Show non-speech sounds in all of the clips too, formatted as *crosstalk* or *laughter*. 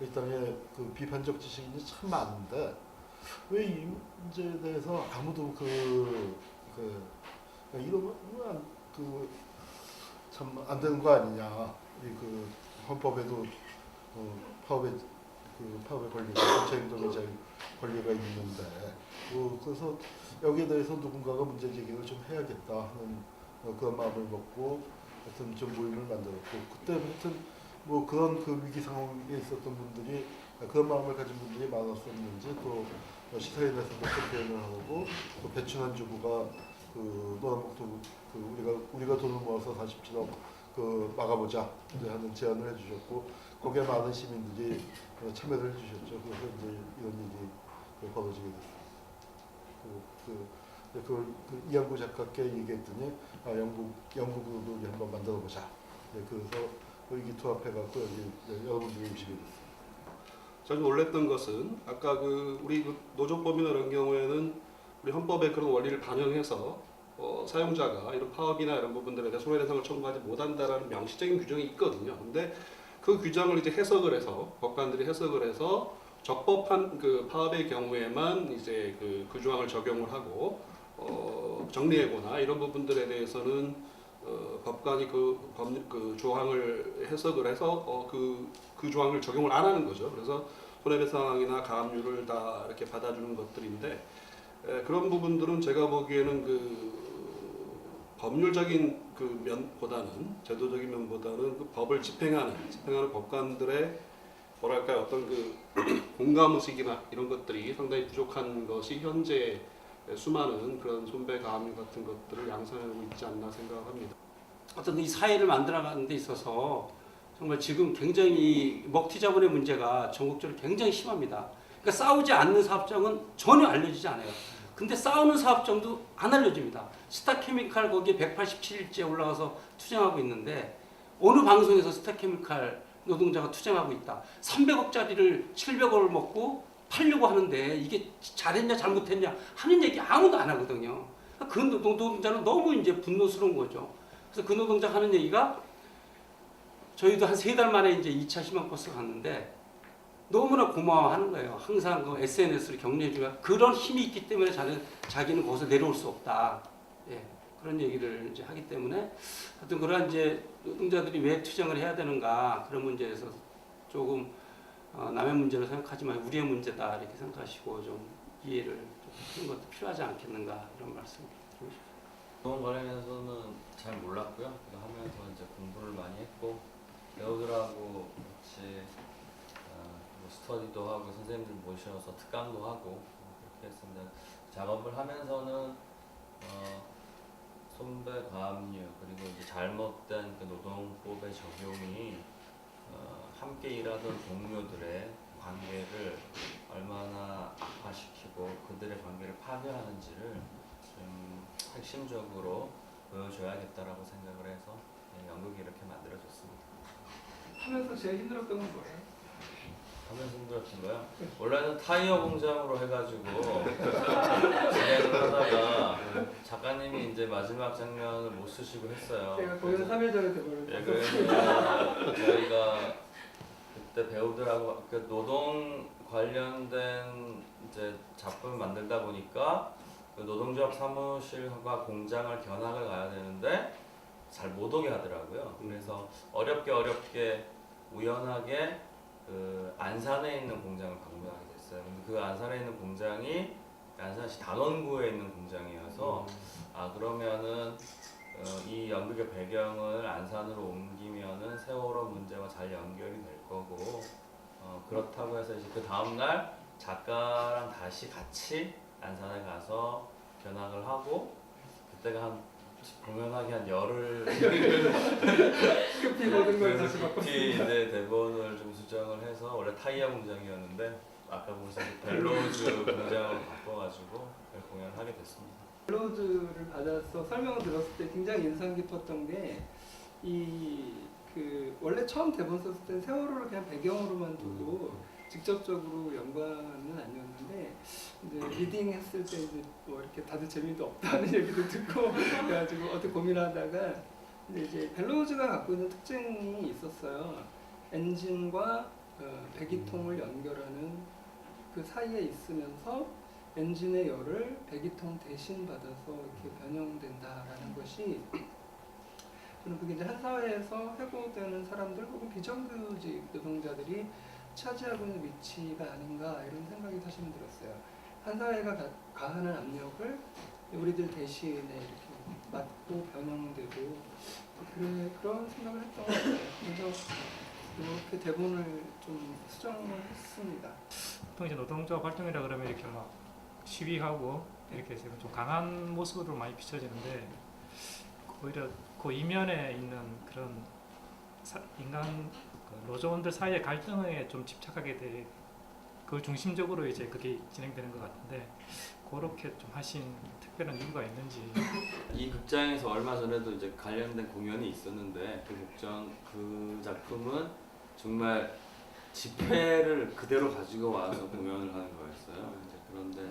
이 땅에 그 비판적 지식인이 참 많은데 왜 이 문제에 대해서 아무도 그, 그 이러면 그참 안 되는 거 아니냐. 이그 헌법에도 어, 파업의 그 파업의 권리가 자유 권리가 있는데. 뭐 그래서 여기에 대해서 누군가가 문제 제기를 좀 해야겠다 하는 어, 그런 마음을 먹고 하여튼 좀 모임을 만들었고 그때 하여튼 뭐 그런 그 위기 상황에 있었던 분들이 그런 마음을 가진 분들이 많았었는지 또 시사인에서도 그런 표현을 하고 또 배춘환 주부가 그 노란복도 그 우리가 우리가 돈을 모아서 47억 그 막아보자 하는 제안을 해주셨고 거기에 많은 시민들이 어, 참여를 해주셨죠. 그래서 이제 이런 일이 그 벌어지게 됐어요. 그, 그, 그, 그 이양구 작가께 얘기했더니 아, 영국 영국으로 한번 만들어 보자. 네, 그래서 의기 투합해갖고 여기 이제 여러분들이 오시게 됐어요. 저는 놀랬던 것은 아까 그 우리 그 노조법이나 이런 경우에는 우리 헌법의 그런 원리를 반영해서 어, 사용자가 이런 파업이나 이런 부분들에 대해 손해 배상을 청구하지 못한다라는 명시적인 규정이 있거든요. 근데 그 규정을 이제 해석을 해서 법관들이 해석을 해서 적법한 그 파업의 경우에만 이제 그, 그 조항을 적용을 하고 어, 정리해고나 이런 부분들에 대해서는 어, 법관이 그, 법, 그 조항을 해석을 해서 어, 그, 그 조항을 적용을 안 하는 거죠. 그래서 손해배상이나 가압류를 다 이렇게 받아주는 것들인데 에, 그런 부분들은 제가 보기에는 그 법률적인 그 면보다는 제도적인 면보다는 그 법을 집행하는 집행하는 법관들의 뭐랄까요 어떤 그 *clears throat* 공감 의식이나 이런 것들이 상당히 부족한 것이 현재 수많은 그런 손배 가압류 같은 것들을 양산하고 있지 않나 생각합니다. 어떤 이 사회를 만들어가는 데 있어서 정말 지금 굉장히 이 먹튀 자본의 문제가 전국적으로 굉장히 심합니다. 그러니까 싸우지 않는 사업장은 전혀 알려지지 않아요. 근데 싸우는 사업장도 안 알려집니다. 스타케미칼 거기에 187일째 올라가서 투쟁하고 있는데 어느 방송에서 스타케미칼 노동자가 투쟁하고 있다. 300억짜리를 700억을 먹고 팔려고 하는데 이게 잘했냐 잘못했냐 하는 얘기 아무도 안 하거든요. 그 노동자는 너무 이제 분노스러운 거죠. 그래서 그 노동자 하는 얘기가 저희도 한 세 달 만에 이제 2차 희망버스 갔는데 너무나 고마워하는 거예요. 항상 그 SNS를 격려해주면 그런 힘이 있기 때문에 자는, 자기는 거기서 내려올 수 없다. 예, 그런 얘기를 이제 하기 때문에 하여튼 그런 이제 노동자들이 왜 투쟁을 해야 되는가 그런 문제에서 조금 어, 남의 문제로 생각하지 말고 우리의 문제다 이렇게 생각하시고 좀 이해를 좀 하는 것도 필요하지 않겠는가 이런 말씀 드리고 싶습니다. 그런 관련해서는 잘 몰랐고요. 하면서 이제 공부를 많이 했고 배우들하고 같이 어, 뭐 스터디도 하고 선생님들 모셔서 특강도 하고 그렇게 했습니다. 작업을 하면서는 어, 손배 과압류 그리고 이제 잘못된 그 노동법의 적용이 어, 함께 일하던 동료들의 관계를 얼마나 악화시키고 그들의 관계를 파괴하는지를 좀 핵심적으로 보여줘야겠다라고 생각을 해서 네, 연극이 이렇게 만들어졌습니다. 하면서 제일 힘들었던 건 뭐예요? 하면서 힘들었던 거요? 원래는 타이어 공장으로 해가지고 진행을 하다가 작가님이 이제 마지막 장면을 못 쓰시고 했어요. 제가 공연 3일 전에 예, 돼버렸어요. 그래서 저희가 그때 배우들하고 그 노동 관련된 이제 작품을 만들다 보니까 그 노동조합 사무실과 공장을 견학을 가야 되는데 잘 못 오게 하더라고요. 그래서 어렵게 어렵게 우연하게 그 안산에 있는 공장을 방문하게 됐어요. 근데 그 안산에 있는 공장이 안산시 단원구에 있는 공장이어서 아 그러면은 어, 이 연극의 배경을 안산으로 옮기면은 세월호 문제와 잘 연결이 될 거고 어, 그렇다고 해서 이제 그 다음 날 작가랑 다시 같이 안산에 가서 견학을 하고 그때가 한 공연하기 한 열흘 급히 모든 걸 다시. 급히 이제 대본을 좀 수정을 해서 원래 타이어 공장이었는데 아까 보신 벨로우즈 *laughs* 공장으로 바꿔가지고 공연하게 됐습니다. 벨로우즈를 받아서 설명을 들었을 때 굉장히 인상 깊었던 게이그 원래 처음 대본 썼을 때 세월호를 그냥 배경으로만 두고 직접적으로 연관은 아니었는데 이제 리딩 했을 때 이제 뭐 이렇게 다들 재미도 없다는 *laughs* 얘기도 듣고 그래가지고 어떻게 고민하다가 근데 이제 벨로우즈가 갖고 있는 특징이 있었어요. 엔진과 어, 배기통을 연결하는 그 사이에 있으면서 엔진의 열을 배기통 대신 받아서 이렇게 변형된다라는 것이 저는 그게 이제 한 사회에서 해고되는 사람들 혹은 비정규직 노동자들이 차지하고 있는 위치가 아닌가 이런 생각이 사실은 들었어요. 한 사회가 가, 가하는 압력을 우리들 대신에 이렇게 맞고 변형되고 그래, 그런 생각을 했던 것 같아요. 그래서 이렇게 대본을 좀 수정을 했습니다. 보통 이제 노동조합 활동이라 그러면 이렇게 막 시위하고 이렇게 좀 강한 모습으로 많이 비춰지는데 오히려 그 이면에 있는 그런 사- 인간 그 노조원들 사이의 갈등에 좀 집착하게 돼. 그 중심적으로 이제 그게 진행되는 것 같은데 그렇게 좀 하신 특별한 이유가 있는지 이 극장에서 얼마 전에도 이제 관련된 공연이 있었는데 그 극장 그 작품은 정말 집회를 그대로 가지고 와서 공연을 하는 거였어요. 그런데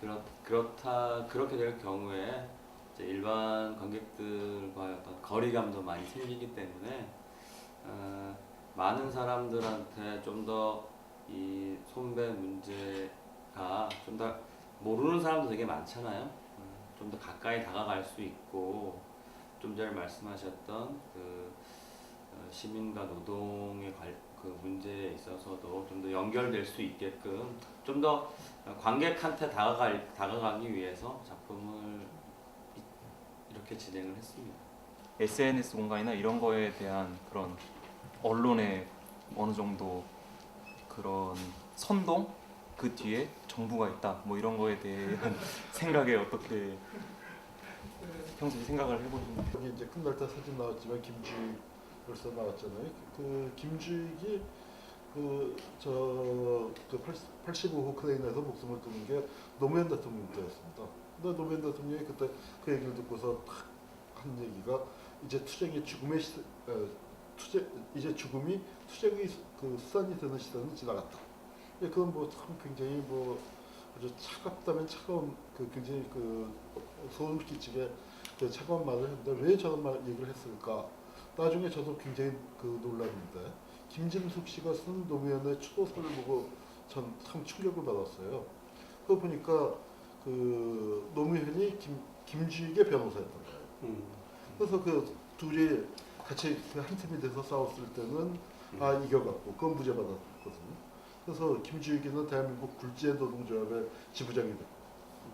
그렇 그렇다 그렇게 될 경우에 일반 관객들과의 어떤 거리감도 많이 생기기 때문에 어, 많은 사람들한테 좀 더 이 손배 문제가 좀 더 모르는 사람도 되게 많잖아요. 좀더 가까이 다가갈 수 있고 좀 전에 말씀하셨던 그 어, 시민과 노동의 관, 그 문제에 있어서도 좀 더 연결될 수 있게끔 좀 더 관객한테 다가갈 다가가기 위해서 작품을 이- 이렇게 진행을 했습니다. SNS 공간이나 이런 거에 대한 그런 언론의 어느 정도 그런 선동 그 뒤에 정부가 있다 뭐 이런 거에 대한 *laughs* 생각에 어떻게 평소에 생각을 해보시는지 이제 끝날 때 사진 나왔지만 김주익 벌써 나왔잖아요. 그 김주익이 그저그 85호 크레인에서 목숨을 끊은 게 노무현 대통령 때였습니다. 근데 노무현 대통령이 그때 그 얘기를 듣고서 탁한 얘기가 이제 투쟁이 죽음의 시, 어, 투쟁 이제 죽음이 투쟁의 수- 그 수단이 되는 시대는 지나갔다. 예, 그건 뭐 참 굉장히 뭐 아주 차갑다면 차가운 그 굉장히 그 소름 끼치게 그 차가운 말을 했는데 왜 저런 말 얘기를 했을까? 나중에 저도 굉장히 그 놀랐는데 김진숙 씨가 쓴 노무현의 추도서를 보고 전 참 충격을 받았어요. 그거 보니까 그 노무현이 김 김주익의 변호사였던 거예요. 음. 그래서 그 둘이 같이 그한 팀이 돼서 싸웠을 때는 아 이겨갖고 그건 무죄 받았거든요. 그래서 김주익이는 대한민국 굴지의 노동조합의 지부장이 됐고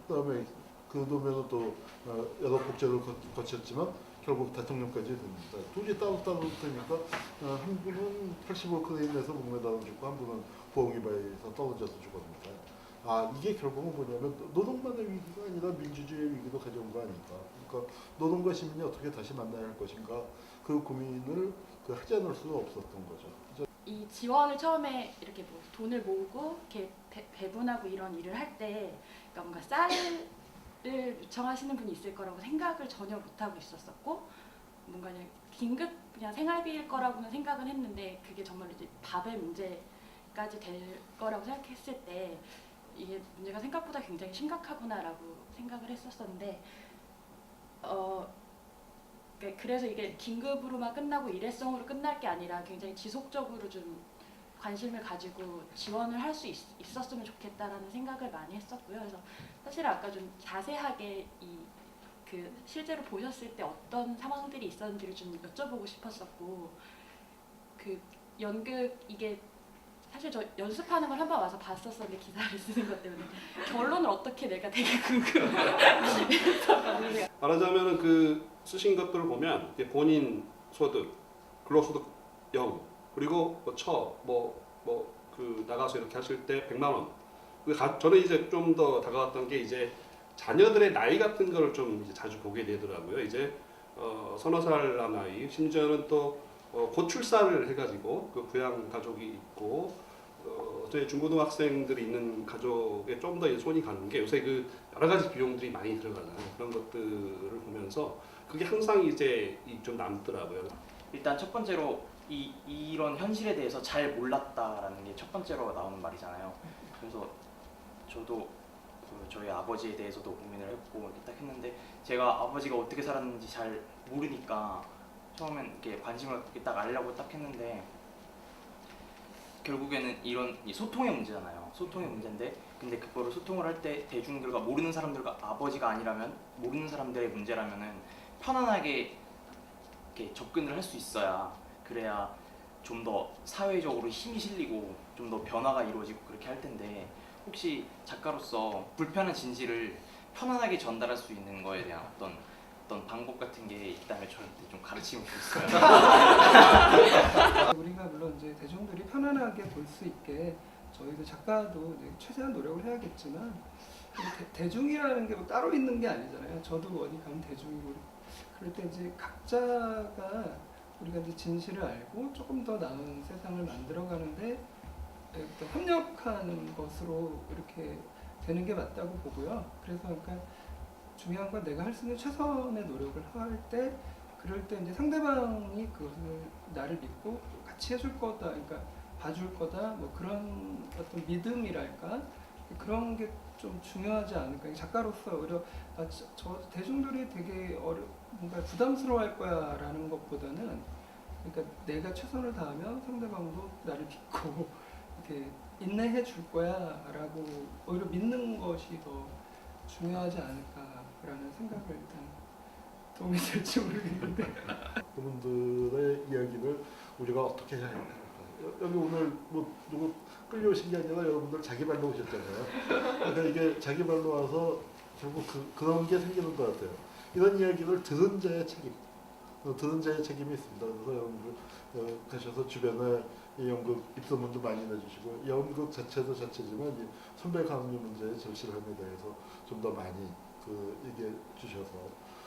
그다음에 그 노면은 또 어, 여러 복제를 거- 거쳤지만 결국 대통령까지 됩니다. 둘이 따로 따로 되니까 어, 한 분은 85 크레인에서 목매달아 죽고 한 분은 보험이바에서 떨어져서 죽었는데 아 이게 결국은 뭐냐면 노동만의 위기가 아니라 민주주의의 위기도 가져온 거 아닐까. 그러니까 노동과 시민이 어떻게 다시 만나야 할 것인가 그 고민을 그 하지 않을 수가 없었던 거죠. 이 지원을 처음에 이렇게 뭐 돈을 모으고 이렇게 배, 배분하고 이런 일을 할 때 그러니까 뭔가 쌀을 요청하시는 분이 있을 거라고 생각을 전혀 못 하고 있었었고 뭔가 그냥 긴급 그냥 생활비일 거라고는 생각은 했는데 그게 정말 이제 밥의 문제까지 될 거라고 생각했을 때 이게 문제가 생각보다 굉장히 심각하구나라고 생각을 했었었는데 어 그러니까 그래서 이게 긴급으로만 끝나고 일회성으로 끝날 게 아니라 굉장히 지속적으로 좀 관심을 가지고 지원을 할 수 있었으면 좋겠다라는 생각을 많이 했었고요. 그래서 사실 아까 좀 자세하게 이 그 실제로 보셨을 때 어떤 상황들이 있었는지를 좀 여쭤보고 싶었었고 그 연극 이게 사실 저 연습하는 걸 한 번 와서 봤었었는데 기사를 쓰는 것 때문에 결론을 어떻게 내가 되게 궁금해. *laughs* 말하자면은 그 쓰신 것들을 보면 본인 소득, 근로소득 0 그리고 뭐 처, 뭐 뭐 그 나가서 이렇게 하실 때 100만 원. 그 가- 저는 이제 좀 더 다가왔던 게 이제 자녀들의 나이 같은 거를 좀 이제 자주 보게 되더라고요. 이제 어, 서너 살 나이, 심지어는 또 어, 고출산을 해가지고 그 부양 가족이 있고 어, 저희 중고등학생들이 있는 가족에 좀 더 손이 가는 게 요새 그 여러 가지 비용들이 많이 들어가잖아요. 그런 것들을 보면서 그게 항상 이제 이좀 남더라고요. 일단 첫 번째로 이 이런 현실에 대해서 잘 몰랐다라는 게 첫 번째로 나오는 말이잖아요. 그래서 저도 그 저희 아버지에 대해서도 고민을 했고 이렇게 딱 했는데 제가 아버지가 어떻게 살았는지 잘 모르니까 처음엔 이렇게 관심을 이렇게 딱 알려고 딱 했는데 결국에는 이런 이 소통의 문제잖아요. 소통의 문제인데 근데 그거를 소통을 할 때 대중들과 모르는 사람들과 아버지가 아니라면 모르는 사람들의 문제라면은 편안하게 이렇게 접근을 할 수 있어야 그래야 좀 더 사회적으로 힘이 실리고 좀 더 변화가 이루어지고 그렇게 할 텐데 혹시 작가로서 불편한 진실을 편안하게 전달할 수 있는 거에 대한 어떤 어떤 방법 같은 게 있다면 저한테 좀 가르치면 좋겠어요. *laughs* 우리가 물론 이제 대중들이 편안하게 볼 수 있게 저희도 작가도 최대한 노력을 해야겠지만 대, 중이라는 게 뭐 따로 있는 게 아니잖아요. 저도 어디 가면 대중이고 그럴 때 이제 각자가 우리가 이제 진실을 알고 조금 더 나은 세상을 만들어가는데 어떤 협력하는 것으로 이렇게 되는 게 맞다고 보고요. 그래서 그러니까 중요한 건 내가 할 수 있는 최선의 노력을 할 때 그럴 때 이제 상대방이 그것을 나를 믿고 같이 해줄 거다, 그러니까 봐줄 거다, 뭐 그런 어떤 믿음이랄까 그런 게 좀 중요하지 않을까. 작가로서 오히려 아, 저, 저 대중들이 되게 어려 뭔가 부담스러워할 거야라는 것보다는 그러니까 내가 최선을 다하면 상대방도 나를 믿고 *laughs* 이렇게 인내해 줄 거야라고 오히려 믿는 것이 더 중요하지 않을까라는 생각을 일단 도움이 될지 모르겠는데 *laughs* 그분들의 이야기를 우리가 어떻게 해야 할까? 여- 여기 오늘 뭐 누구 끌려오신 게 아니라 여러분들 자기 발로 오셨잖아요. 그러니까 이게 자기 발로 와서 결국 그, 그런 게 생기는 것 같아요. 이런 이야기를 들은 자의 책임, 어, 들은 자의 책임이 있습니다. 그래서 여러분들 어, 가셔서 주변에 이 연극 입소문도 많이 내주시고 이 연극 자체도 자체지만 이 선배 강요 문제의 절실함에 대해서 좀 더 많이 그 얘기해 주셔서 아,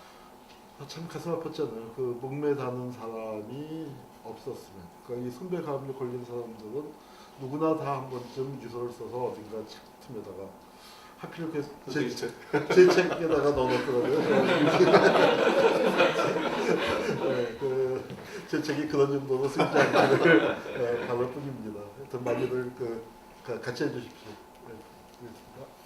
참 가슴 아팠잖아요. 그 목매 다는 사람이 없었으면. 그러니까 이 손배 감염에 걸린 사람들은 누구나 다 한 번쯤 유서를 써서 어딘가 책 틈에다가 하필 그 제, 제, 제 책에다가 넣어놨더라고요. *laughs* 네, 그, 제 책이 그런 정도로 쓰지 않기를 어, 바랄 뿐입니다. 하여튼 많이들 그, 가- 같이 해주십시오. 네, 고맙습니다.